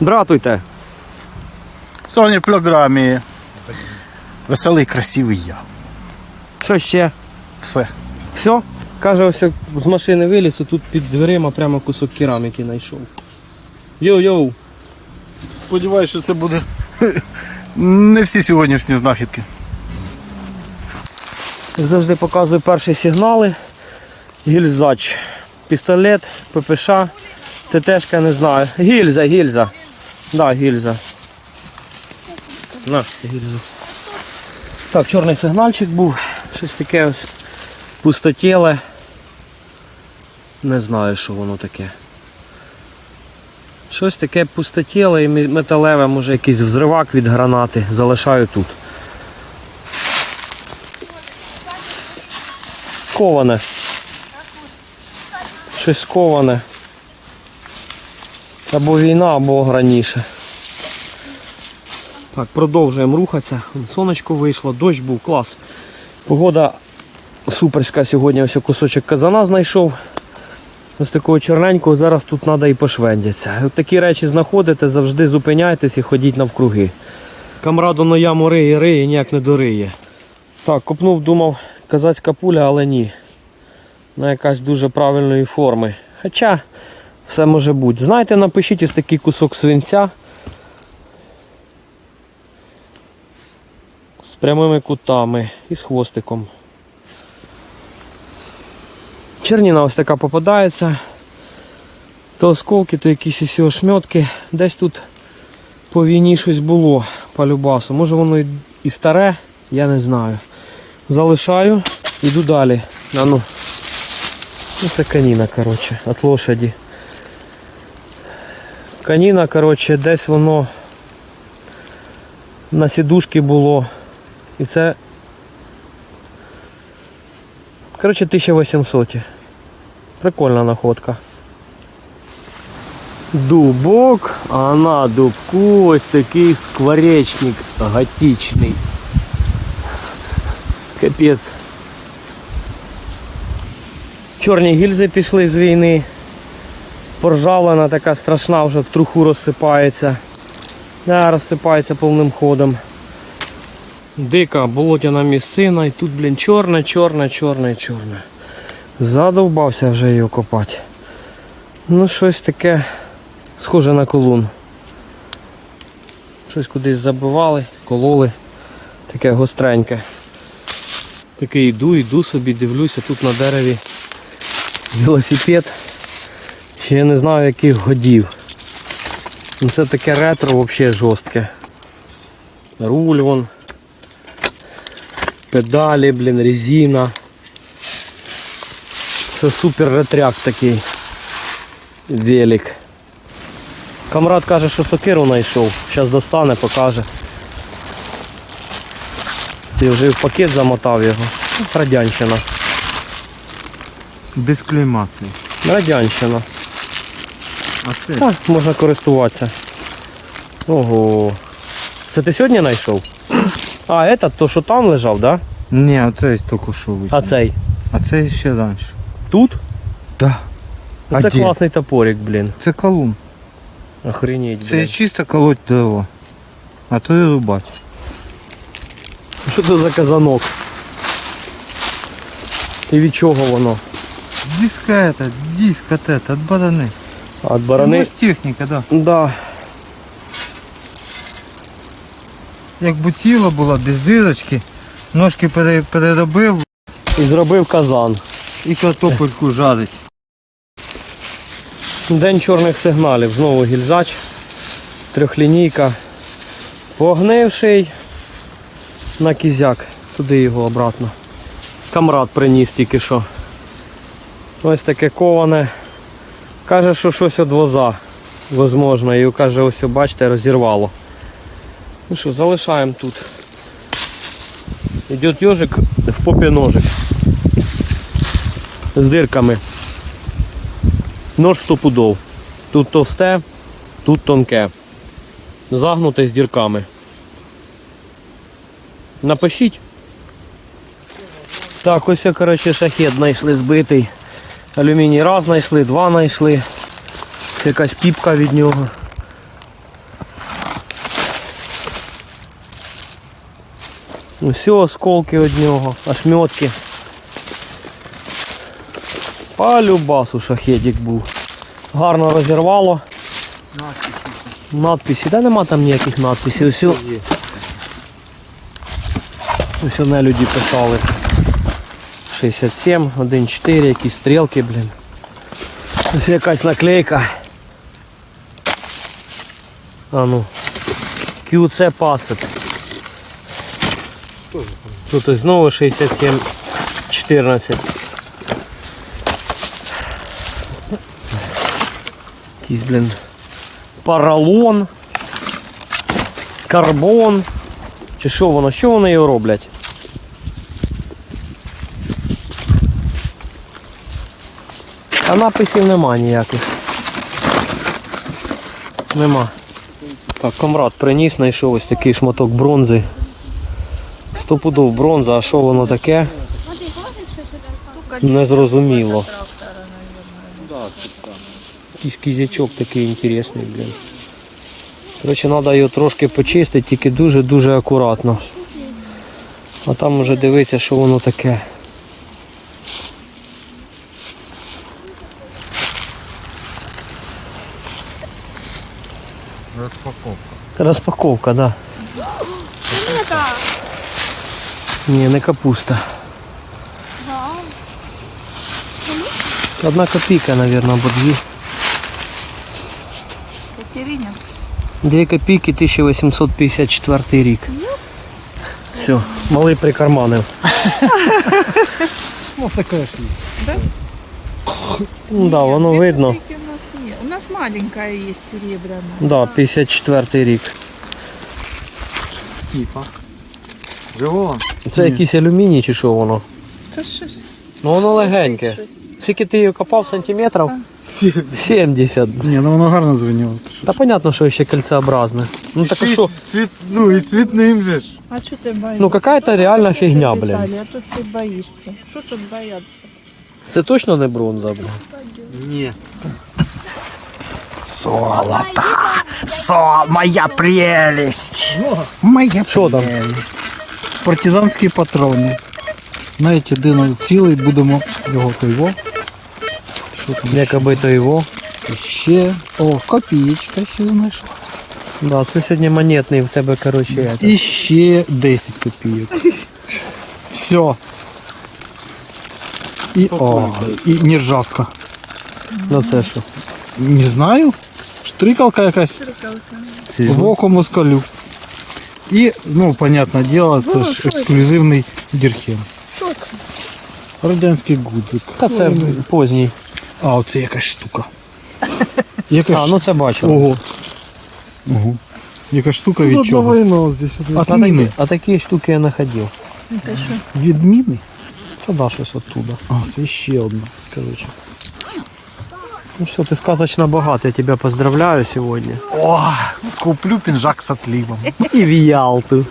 Дратуйте. Сьогодні в програмі веселий, красивий я. Що ще? Все. Все? Каже, ось як з машини виліз, і тут під дверима прямо кусок кераміки знайшов. Йоу-йоу. Сподіваюся, що це буде не всі сьогоднішні знахідки. Як завжди показую перші сигнали. Гільзач. Пістолет, ППШ, ТТшка, не знаю. Гільза, гільза. Да, гільза. На, гільзу. Так, чорний сигнальчик був. Щось таке ось пустотіле. Не знаю, що воно таке. Щось таке пустотіле і металеве, може якийсь взривак від гранати. Залишаю тут. Коване. Щось коване. Або війна, або раніше. Так, продовжуємо рухатися. Сонечко вийшло, дощ був, клас. Погода суперська сьогодні. Ось кусочок казана знайшов. Ось такого чорненького, зараз тут треба і пошвендяться. От такі речі знаходите, завжди зупиняйтесь і ходіть навкруги. Камраду на яму риє, риє, ніяк не дориє. Так, копнув, думав, казацька пуля, але ні. На якась дуже правильної форми. Хоча все може бути. Знаєте, напишіть ось такий кусок свинця з прямими кутами і з хвостиком. Черніна ось така попадається. То осколки, то якісь ось ошметки. Десь тут по війні щось було по любасу. Може воно і- старе, я не знаю. Залишаю, йду далі. А ну. Ну, це каніна, коротше, від лошаді. Каніна, коротше, десь воно на сідушки було. І це. Коротше, 1800. Прикольна находка. Дубок, а на дубку ось такий скворечник готичний. Капець. Чорні гільзи пішли з війни. Поржавлена така страшна, вже в труху розсипається. Да, розсипається повним ходом. Дика болотяна місцина і тут, блін, чорне, чорне, чорне, чорне. Задовбався вже її копати. Ну, щось таке схоже на колун. Щось кудись забивали, кололи. Таке гостреньке. Таке йду, йду собі, дивлюся, тут на дереві велосипед. Ще я не знаю яких годів. Ну це таке ретро взагалі жорстке. Руль вон. Педалі, блін, резина. Це супер ретряк такий. Велик. Камрад каже, що сокиру знайшов. Зараз достане, покаже. Ти вже в пакет замотав його. Радянщина. Без клеймації. Радянщина. А це? Так, можна користуватися. Ого. Це ти сьогодні знайшов? А, этот, то що там лежав, да? Ні, оце тільки що вийшло. А цей? А це ще далі. Тут? Да. А Це де? класний топорик, блін. Це колун. Охренеть, Це блін. чисто колоть дерево. А то і рубать. Що це за казанок? І від чого воно? Диска это, диск от это, от барани. От барани? Ну, техніка, да. Да. Якби тіло було без дирочки, ножки пере- переробив І зробив казан. і картопельку жарить. День чорних сигналів. Знову гільзач. Трьохлінійка. Погнивший на кізяк. Туди його обратно. Камрад приніс тільки що. Ось таке коване. Каже, що щось від воза. Возможно. І каже, ось бачите, розірвало. Ну що, залишаємо тут. Йде йожик в попі ножик. З дирками. Нож стопудов. Тут товсте, тут тонке. Загнуте з дірками. Напишіть. Так, ось коротше, шахет знайшли збитий. Алюміній раз знайшли, два знайшли. Якась піпка від нього. Ну все, осколки від нього, ошметки. По любасу шахедик був. Гарно розірвало. Надписи, да нема там ніяких надписів. Все, все на люди писали. 67, 1,4, якісь стрілки, блін. Ось якась наклейка. А ну. QC Passet. Тут і знову 67 14. Якийсь, блін, поролон, карбон. Чи що воно? Що вони його роблять? А написів нема ніяких. Нема. Так, комрад приніс, знайшов ось такий шматок бронзи. Стопудов бронза, а що воно таке? Незрозуміло. Якийсь кізячок такий інтересний, блін. Коротше, треба його трошки почистити, тільки дуже-дуже акуратно. А там уже дивитися, що воно таке. Розпаковка. Розпаковка, да. Ні, не капуста. Одна копійка, мабуть, або дві. Катериня. Дві копійки 1854 рік. Все, малий прикарманив. У нас така ж є. Ну да, воно видно. Нас маленькая есть серебряная. Да, 54 рік. Типа. Живо. Це якийсь алюміній чи що воно? Це щось. Ну воно легеньке. Скільки ти її копав сантиметрів? 70. Ні, ну воно гарно звеніло. Та понятно, що ще кольцеобразне. Ну так а що? Цвіт, ну і цвітним же ж. А что ты боишься? Ну какая-то реальна фігня, блін. А тут ты боишься. Что тут бояться? Це точно не бронза, блін. Ні. Золото! Сол, моя прелесть! Моя Що там? прелесть! Партизанські патрони. Навіть один цілий будемо його тойво. Що там? Якоби то його. Ще. О, копієчка ще знайшла. Да, це сьогодні монетний в тебе, коротше. это. І ще 10 копійок. Все. І, о, і нержавка. Ну це що? Не знаю. Штрикалка якась в око москалю. І, ну, понятне діло, це ж ексклюзивний дірхен. Что это? Радянський гудзик. Та це поздній. А, оце якась штука. Якась А, ну це бачив. Ого. Ого. Якась штука від чого? А От такі, міни. а такі штуки я знаходив. Это что? Від міни? Та да, щось оттуда. А, це ще одна. Короче. Ну все, ты сказочно богат, я тебя поздравляю сегодня. О, куплю пинжак с отливом. И в Ялту.